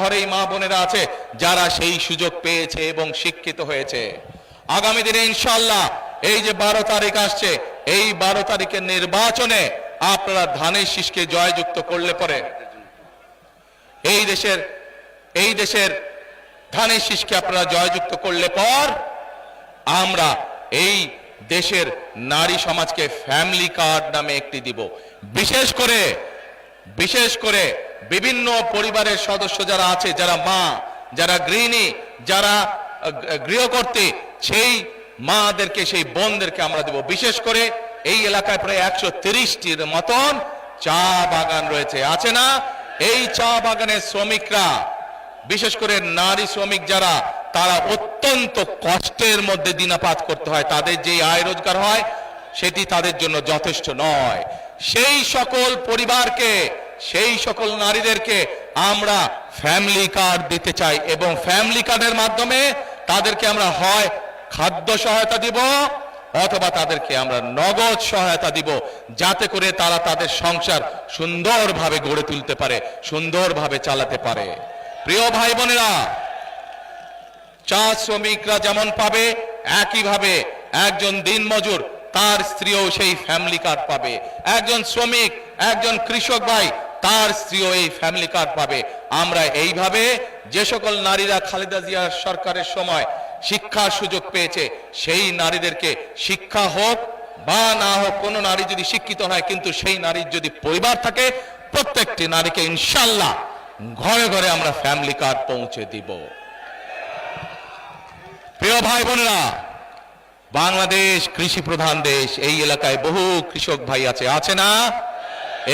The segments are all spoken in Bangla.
ঘরেই মা বোনেরা আছে, যারা সেই সুযোগ পেয়েছে এবং শিক্ষিত হয়েছে। আগামী দিনে ইনশাল্লাহ এই যে বারো তারিখ আসছে, এই বারো তারিখের নির্বাচনে আপনারা ধানের শীষকে জয়যুক্ত করলে পরে এই দেশের এই দেশের ধানের শীষকে আপনারা জয়যুক্ত করলে পর আমরা এই দেশের নারী সমাজকে ফ্যামিলি কার্ড নামে একটি দিব। বিশেষ করে বিশেষ করে বিভিন্ন পরিবারের সদস্য যারা আছে যারা মা যারা গৃহিণী যারা আহ, গৃহকর্ত্রী সেই মাদেরকে সেই বোনদেরকে আমরা দেব। বিশেষ করে এই এলাকায় প্রায় একশো তিরিশটির মতন চা বাগান রয়েছে। আছে না? এই চা বাগানের শ্রমিকরা বিশেষ করে নারী শ্রমিক যারা তারা অত্যন্ত কষ্টের মধ্যে দিনাপাত করতে হয়। তাদের যে আয় রোজগার হয় সেটি তাদের জন্য যথেষ্ট নয়। সেই সকল পরিবারকে, সেই সকল নারীদেরকে আমরা ফ্যামিলি কার্ড দিতে চাই এবং ফ্যামিলি কার্ডের মাধ্যমে তাদেরকে আমরা হয় খাদ্য সহায়তা দিব অথবা তাদেরকে আমরা নগদ সহায়তা দিব যাতে করে তারা তাদের সংসার সুন্দরভাবে গড়ে তুলতে পারে, সুন্দরভাবে চালাতে পারে। প্রিয় ভাই বোনেরা চা শ্রমিকরা যেমন পাবে, একইভাবে একজন দিনমজুর তার স্ত্রীও সেই ফ্যামিলি কার্ড পাবে। একজন শ্রমিক, একজন কৃষক ভাই, তার স্ত্রীও এই ফ্যামিলি কার্ড পাবে। আমরা এইভাবে যে সকল নারীরা খালেদা জিয়া সরকারের সময় শিক্ষার সুযোগ পেয়েছে, সেই নারীদেরকে শিক্ষা হোক বা না হোক, কোনো নারী যদি শিক্ষিত হয়, কিন্তু সেই নারীর যদি পরিবার থাকে, প্রত্যেকটি নারীকে ইনশাল্লাহ ঘরে ঘরে আমরা ফ্যামিলি কার্ড পৌঁছে দিব। প্রিয় ভাই বোনেরা বাংলাদেশ কৃষি প্রধান দেশ। এই এলাকায় বহু কৃষক ভাই আছে। আছে না?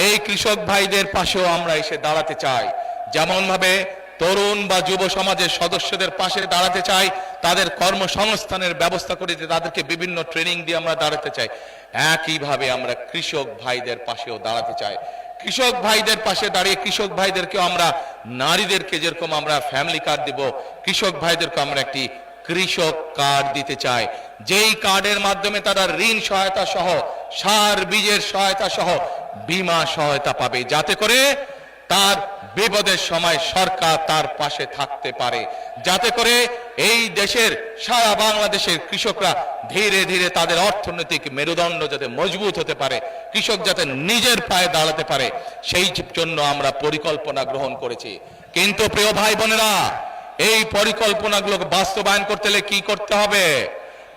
এই কৃষক ভাইদের পাশেও আমরা এসে দাঁড়াতে চাই। যেমন ভাবে তরুণ বা যুব সমাজের সদস্যদের পাশে দাঁড়াতে চাই, তাদের কর্মসংস্থানের ব্যবস্থা করে দিয়ে তাদেরকে বিভিন্ন ট্রেনিং দিয়ে আমরা দাঁড়াতে চাই। একইভাবে আমরা কৃষক ভাইদের পাশেও দাঁড়াতে চাই। কৃষক ভাইদের পাশে দাঁড়িয়ে কৃষক ভাইদেরকে আমরা, নারীদেরকে যেরকম আমরা ফ্যামিলি কার্ড দিব, কৃষক ভাইদেরকে আমরা একটি কৃষক কার্ড দিতে চায়। যেই কার্ডের মাধ্যমে তারা ঋণ সহায়তা সহ, সার বীজের সহায়তা সহ বীমা সহায়তা পাবে। যাতে করে তার বিপদের সময় সরকার তার পাশে থাকতে পারে। যাতে করে এই দেশের, সারা বাংলাদেশের কৃষকরা ধীরে ধীরে তাদের অর্থনৈতিক মেরুদণ্ড যাতে মজবুত হতে পারে, কৃষক যাতে নিজের পায়ে দাঁড়াতে পারে, সেই জন্য আমরা পরিকল্পনা গ্রহণ করেছি। কিন্তু প্রিয় ভাই বোনেরা এই পরিকল্পনাগুলোকে বাস্তবায়ন করতে হলে কি করতে হবে?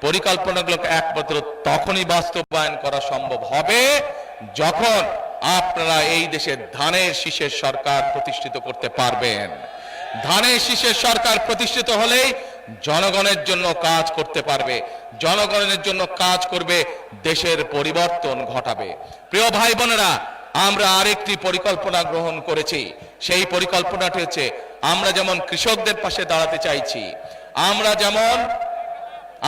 পরিকল্পনাগুলোকে একমাত্র তখনই বাস্তবায়ন করা সম্ভব হবে যখন আপনারা এই দেশের ধানের শীষের সরকার প্রতিষ্ঠিত করতে পারবেন। ধানের শীষের সরকার প্রতিষ্ঠিত হলেই জনগণের জন্য কাজ করতে পারবে, জনগণের জন্য কাজ করবে, দেশের পরিবর্তন ঘটাবে। প্রিয় ভাই বোনেরা, আমরা আরেকটি পরিকল্পনা গ্রহণ করেছি। সেই পরিকল্পনাটি হচ্ছে, আমরা যেমন কৃষকদের পাশে দাঁড়াতে চাইছি, আমরা যেমন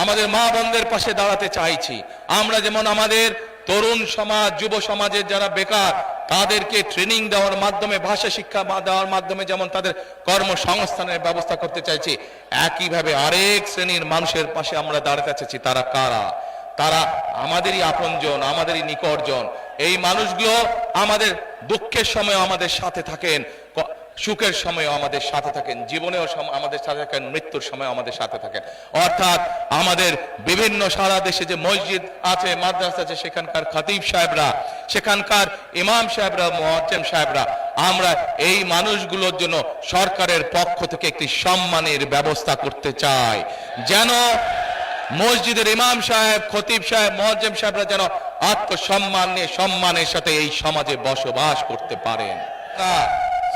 আমাদের মা বোনদের পাশে দাঁড়াতে চাইছি, আমরা যেমন আমাদের তরুণ সমাজ, যুব সমাজের যারা বেকার, তাদেরকে ট্রেনিং দেওয়ার মাধ্যমে, ভাষা শিক্ষা দেওয়ার মাধ্যমে যেমন তাদের কর্মসংস্থানের ব্যবস্থা করতে চাইছি, একইভাবে আরেক শ্রেণির মানুষের পাশে আমরা দাঁড়াতে চাইছি, তারা কারা? তারা আমাদেরই আপনজন, আমাদেরই নিকটজন। এই মানুষগুলো আমাদের দুঃখের সময় আমাদের সাথে থাকেন সুখের সময় আমাদের সাথে থাকেন, জীবনেও আমাদের সাথে থাকেন, মৃত্যুর সময় আমাদের সাথে থাকেন। অর্থাৎ আমাদের বিভিন্ন সারা দেশে যে মসজিদ আছে, মাদ্রাসা আছে, সেখানকার খতিব সাহেবরা, সেখানকার ইমাম সাহেবরা, মোয়াজ্জেম সাহেবরা, আমরা এই মানুষগুলোর জন্য সরকারের পক্ষ থেকে একটি সম্মানের ব্যবস্থা করতে চাই। যেন মসজিদের ইমাম সাহেব, খতিব সাহেব মহজ্জেম সাহেবরা যেন আত্মসম্মান নিয়ে সম্মানের সাথে এই সমাজে বসবাস করতে পারেন।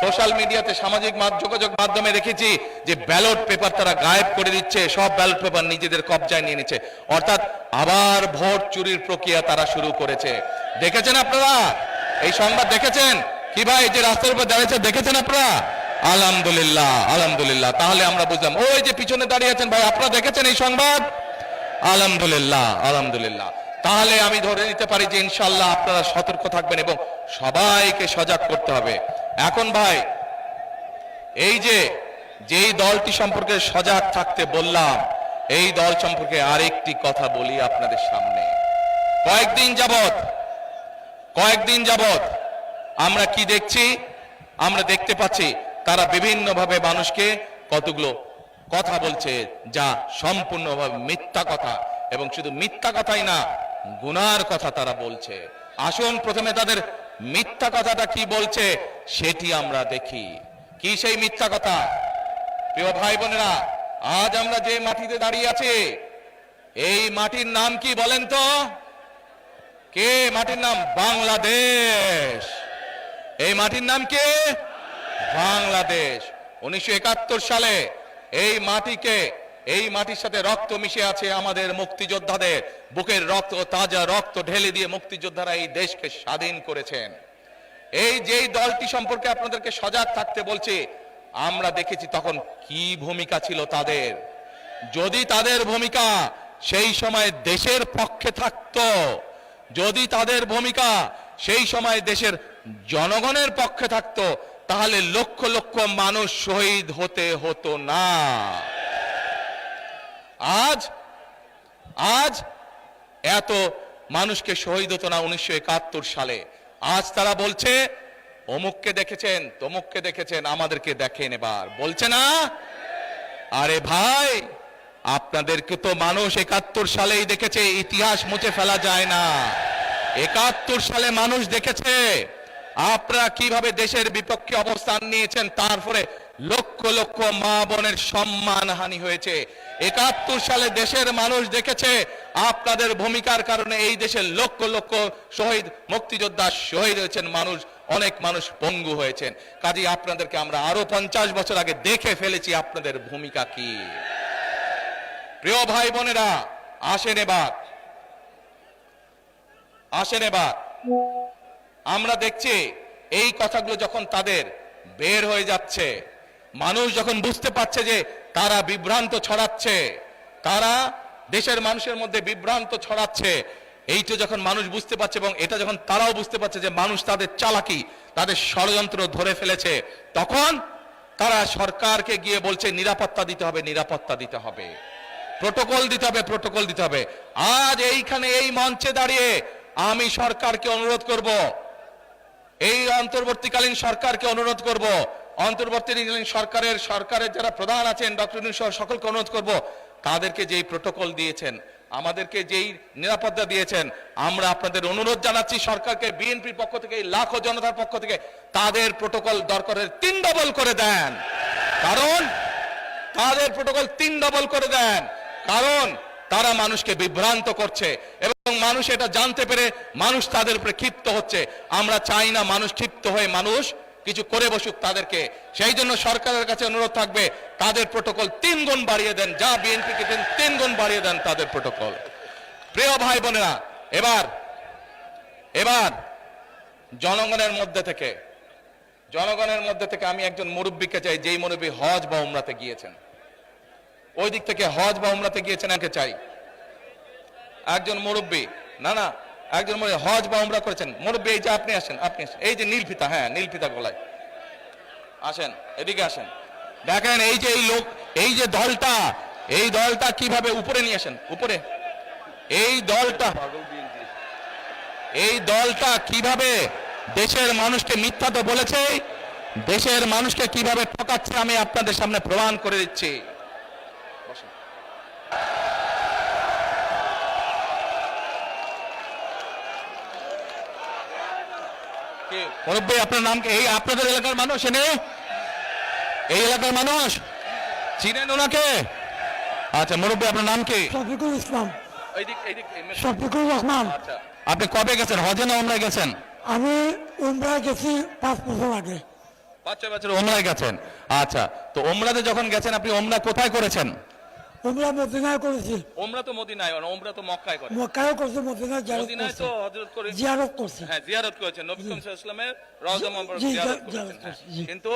সোশ্যাল মিডিয়াতে সামাজিক যোগাযোগ মাধ্যমে দেখেছি যে ব্যালট পেপার তারা গায়েব করে দিচ্ছে, সব ব্যালট পেপার নিজেদের কবজায় নিয়ে নিচ্ছে। অর্থাৎ আবার ভোট চুরির প্রক্রিয়া তারা শুরু করেছে। দেখেছেন আপনারা? এই সংবাদ দেখেছেন? কি ভাই, যে রাস্তার উপর দাঁড়িয়েছে, দেখেছেন আপনারা? আলহামদুলিল্লাহ আলহামদুলিল্লাহ। তাহলে আমরা বুঝলাম, ওই যে পিছনে দাঁড়িয়ে আছেন ভাই, আপনারা দেখেছেন এই সংবাদ? আলহামদুলিল্লাহ আলহামদুলিল্লাহ। তাহলে আমি ধরে নিতে পারি যে ইনশাল্লাহ আপনারা সতর্ক থাকবেন এবং সবাইকে সজাগ করতে হবে। এখন ভাই, এই যে, যেই দলটি সম্পর্কে সজাগ থাকতে বললাম, এই দল সম্পর্কে আরেকটি কথা বলি আপনাদের সামনে। কয়েকদিন যাবত কয়েকদিন যাবত আমরা কি দেখছি? আমরা দেখতে পাচ্ছি তারা বিভিন্নভাবে মানুষকে কতগুলো কথা বলছে যা সম্পূর্ণভাবে মিথ্যা কথা এবং শুধু মিথ্যা কথাই না, গুনার কথা তারা বলছে। আসুন প্রথমে তাদের মিথ্যা কথাটা কি বলছে সেটি আমরা দেখি। কি সেই মিথ্যা কথা? প্রিয় ভাই বোনেরা, আজ আমরা যে মাটিতে দাঁড়িয়ে আছি, এই মাটির নাম কি বলেন তো? কে মাটির নাম? বাংলাদেশ। এই মাটির নাম কে? বাংলাদেশ। উনিশশো একাত্তর সালে এই মাটিকে, এই মাটির সাথে রক্ত মিশে আছে আমাদের মুক্তিযোদ্ধাদের। বুকের রক্ত, তাজা রক্ত ঢেলে দিয়ে মুক্তিযোদ্ধারা এই দেশকে স্বাধীন করেছেন। এই যেই দলটি সম্পর্কে আপনাদেরকে সজাগ থাকতে বলছি, আমরা দেখেছি তখন কি ভূমিকা ছিল তাদের। যদি তাদের ভূমিকা সেই সময় দেশের পক্ষে থাকতো, যদি তাদের ভূমিকা সেই সময় দেশের জনগণের পক্ষে থাকতো তাহলে লক্ষ লক্ষ মানুষ শহীদ হতে হতো না। আজ আজ এত মানুষকে শহীদ হতো না উনিশশো একাত্তর সালে। আজ তারা বলছে, অমুককে দেখেছেন, তমুককে দেখেছেন, আমাদেরকে দেখেন এবার। বলছে না? আরে ভাই, আপনাদেরকে তো মানুষ একাত্তর সালেই দেখেছে, ইতিহাস মুছে ফেলা যায় না। একাত্তর সালে মানুষ দেখেছে আপনারা কীভাবে দেশের বিপক্ষে অবস্থান নিয়েছেন, তারপরে লক্ষ লক্ষ মা বোনের সম্মান হানি হয়েছে। একাত্তর সালে দেশের মানুষ দেখেছে, আপনাদের ভূমিকার কারণে এই দেশের লক্ষ লক্ষ শহীদ, মুক্তিযোদ্ধা শহীদ হয়েছেন, মানুষ, অনেক মানুষ পঙ্গু হয়েছেন। কাজে আপনাদেরকে আমরা আরও পঞ্চাশ বছর আগে দেখে ফেলেছি আপনাদের ভূমিকা কি। প্রিয় ভাই বোনেরা, আসেন এবার। আসেন এবার। আমরা দেখছি এই কথাগুলো যখন তাদের বের হয়ে যাচ্ছে, মানুষ যখন বুঝতে পারছে যে তারা বিভ্রান্ত ছড়াচ্ছে তারা দেশের মানুষের মধ্যে বিভ্রান্ত ছড়াচ্ছে, এইটা যখন মানুষ বুঝতে পারছে এবং এটা যখন তারাও বুঝতে পারছে যে মানুষ তাদের চালাকি, তাদের ষড়যন্ত্র ধরে ফেলেছে, তখন তারা সরকারকে গিয়ে বলছে, নিরাপত্তা দিতে হবে, নিরাপত্তা দিতে হবে। প্রোটোকল দিতে হবে, প্রোটোকল দিতে হবে। আজ এইখানে এই মঞ্চে দাঁড়িয়ে আমি সরকারকে অনুরোধ করব এই অন্তর্বর্তীকালীন সরকারকে অনুরোধ করব, অন্তর্বর্তীকালীন সরকারের সরকারের যারা প্রধান আছেন, ডক্টর সকলকে অনুরোধ করব, তাদেরকে যেই প্রোটোকল দিয়েছেন, আমাদেরকে যেই নিরাপত্তা দিয়েছেন, আমরা আপনাদের অনুরোধ জানাচ্ছি সরকারকে বিএনপির পক্ষ থেকে লাখো জনতার পক্ষ থেকে, তাদের প্রোটোকল দরকারের তিন ডবল করে দেন। কারণ, তাদের প্রোটোকল তিন ডবল করে দেন। কারণ তারা মানুষকে বিভ্রান্ত করছে এবং মানুষ এটা জানতে পেরে মানুষ তাদের উপরে ক্ষিপ্ত হচ্ছে। আমরা চাই না মানুষ ক্ষিপ্ত হয়ে মানুষ কিছু করে বসুক তাদেরকে। সেই জন্য সরকারের কাছে অনুরোধ থাকবে, তাদের প্রোটোকল তিন গুণ বাড়িয়ে দেন, যা বিএনপিকে দেন তিন গুণ বাড়িয়ে দেন তাদের প্রোটোকল। প্রিয় ভাই বোনেরা, এবার এবার জনগণের মধ্যে থেকে, জনগণের মধ্যে থেকে আমি একজন মুরব্বীকে চাই, যেই মুরব্বী হজ বা উমরাতে গিয়েছেন। ওই দিক থেকে হজ বা উমরাতে গিয়েছেন একে চাই। একজন মুরব্বী, না না, একজন হজ বা উমরা করেছেন। মুরব্বী, এই যে আপনি আসেন আপনি আসেন। এই যে নীলফিতা হ্যাঁ নীলফিতা গলায়। আসেন, এদিকে আসেন। দেখেন এই যে এই লোক, এই যে দলটা, এই দলটা কীভাবে উপরে নিয়ে আসেন? উপরে। এই দলটা এই দলটা কীভাবে দেশের মানুষকে মিথ্যা তো বলেছে দেশের মানুষকে কীভাবে ঠকাচ্ছে আমি আপনাদের সামনে প্রমাণ করে দিচ্ছি। মুরব্বী আপনার নাম কি? এই আপনাদের এলাকার মানুষ এনে? এই এলাকার মানুষ? চিনেন ওনাকে? আচ্ছা মুরব্বী আপনার নাম কি? শফিকুল ইসলাম। এইদিক এইদিক এই- শফিকুল রহমান। আচ্ছা। আপনি কবে গেছেন? হজে না ওমরায় গেছেন? আমি উমরা গেছি পাঁচ বছর আগে। পাঁচ ছয় বছর ওমরায় গেছেন। আচ্ছা তো ওমরাতে যখন গেছেন আপনি ওমরা কোথায় করেছেন? উমরা মদিনায় করেছি ওমরা তো মদিনায় না ওমরা তো মক্কায় করে। মক্কায়ও করছি মদিনায় জিয়ারত মদিনায় তো হযরত করে জিয়ারত করছি। হ্যাঁ জিয়ারত করেছেন নবী সাল্লাল্লাহু আলাইহি ওয়াসাল্লামের রওজা মুবারক জিয়ারত করেছেন। হ্যাঁ। কিন্তু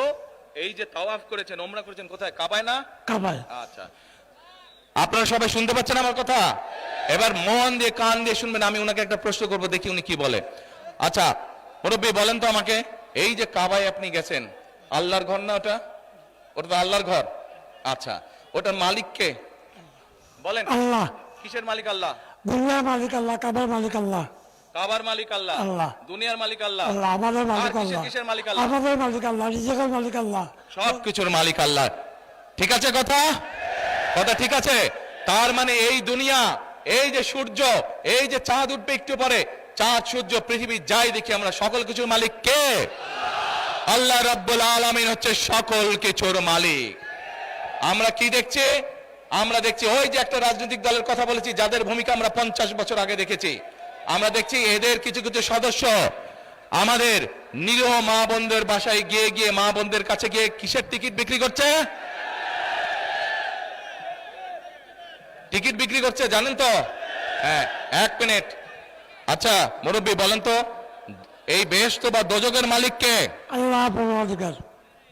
এই যে তাওয়াফ করেছেন ওমরা করেছেন কোথায়? কাবায় না? কাবায়। আচ্ছা। আপনারা সবাই শুনতে পাচ্ছেন আমার কথা? এবার মন দিয়ে কান দিয়ে শুনবেন আমি ওনাকে একটা প্রশ্ন করব দেখি উনি কি বলে। আচ্ছা মুরব্বী বলেন তো আমাকে এই যে কাবায় আপনি গেছেন আল্লাহর ঘর না ওটা? ওটা তো আল্লাহর ঘর। আচ্ছা ওটার মালিক কে? বলেন আল্লাহ। কিসের মালিক আল্লাহ? দুনিয়ার মালিক আল্লাহ কাবার মালিক আল্লাহ? কাবার মালিক আল্লাহ আল্লাহ। দুনিয়ার মালিক আল্লাহ। আল্লাহ আমাদের মালিক আল্লাহ। কিসের মালিক আল্লাহ? আমাদের মালিক আল্লাহ নিজেদের মালিক আল্লাহ। মালিক আল্লাহ। ঠিক আছে কথা? কথা ঠিক আছে? তার মানে এই দুনিয়া এই যে সূর্য এই যে চাঁদ উঠবে একটু পরে চাঁদ সূর্য পৃথিবী যাই দেখি আমরা সকল কিছুর মালিক কে? আল্লাহ রাব্বুল আলামিন হচ্ছে সকল কিছুর মালিক। আমরা কি দেখছি? আমরা দেখছি ওই যে একটা রাজনৈতিক দলের কথা বলেছি যাদের ভূমিকা আমরা পঞ্চাশ বছর আগে দেখেছি। আমরা দেখছি এদের কিছু কিছু সদস্য আমাদের নিরীহ মা বোনদের বাসায় গিয়ে গিয়ে মা বোনদের কাছে গিয়ে কিসের টিকিট বিক্রি করছে? টিকিট বিক্রি করছে জানেন তো? হ্যাঁ এক মিনিট। আচ্ছা মুরব্বী বলেন তো এই বেহেশত বা দোজকের মালিককে আল্লাহ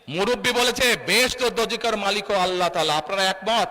মুরব্বী বলেছে বেহেশত দোজকের মালিকও আল্লাহ তাআলা। আপনারা একমত?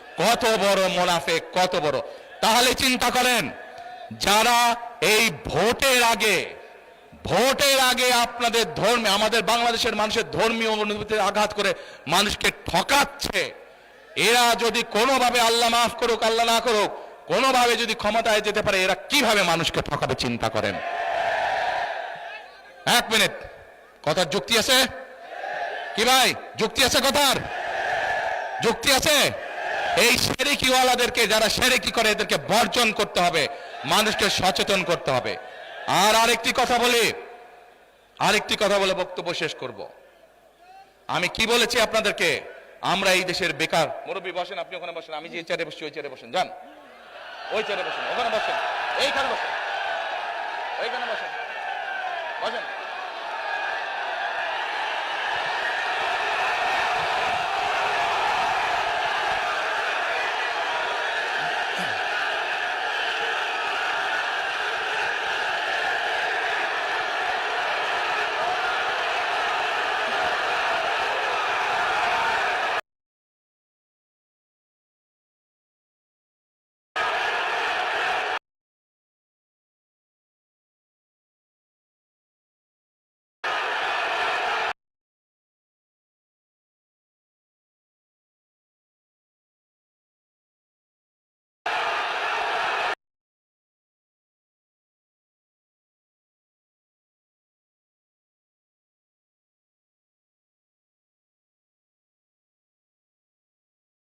কত বড় মোনাফে কত বড়। তাহলে চিন্তা করেন, যারা এই ভোটের আগে ভোটের আগে আপনাদের ধর্মে, আমাদের বাংলাদেশের মানুষের ধর্মীয় অনুভূতিতে আঘাত করে মানুষকে ঠকাচ্ছে, এরা যদি কোনোভাবে আল্লাহ মাফ করুক, আল্লাহ না করুক, কোনোভাবে যদি ক্ষমতায় যেতে পারে, এরা কীভাবে মানুষকে ঠকাবে চিন্তা করেন? এক মিনিট। কথার যুক্তি আছে? কি ভাই? যুক্তি আছে কথার? যুক্তি আছে? এই সেরেকিওয়ালাদেরকে, যারা সেরেকি করে, এদেরকে বর্জন করতে হবে, মানুষকে সচেতন করতে হবে। আর আরেকটি কথা বলি, আরেকটি কথা বলে বক্তব্য শেষ করব। আমি কি বলেছি আপনাদেরকে? আমরা এই দেশের বেকার। মুরব্বী, বসেন, আপনি ওখানে বসেন। আমি যে চেয়ারে বসছি, ওই চেয়ারে বসেন। যান। ওই চেয়ারে বসেন। ওখানে বসেন। এইখানে বসেন। ওইখানে বসেন। বসেন।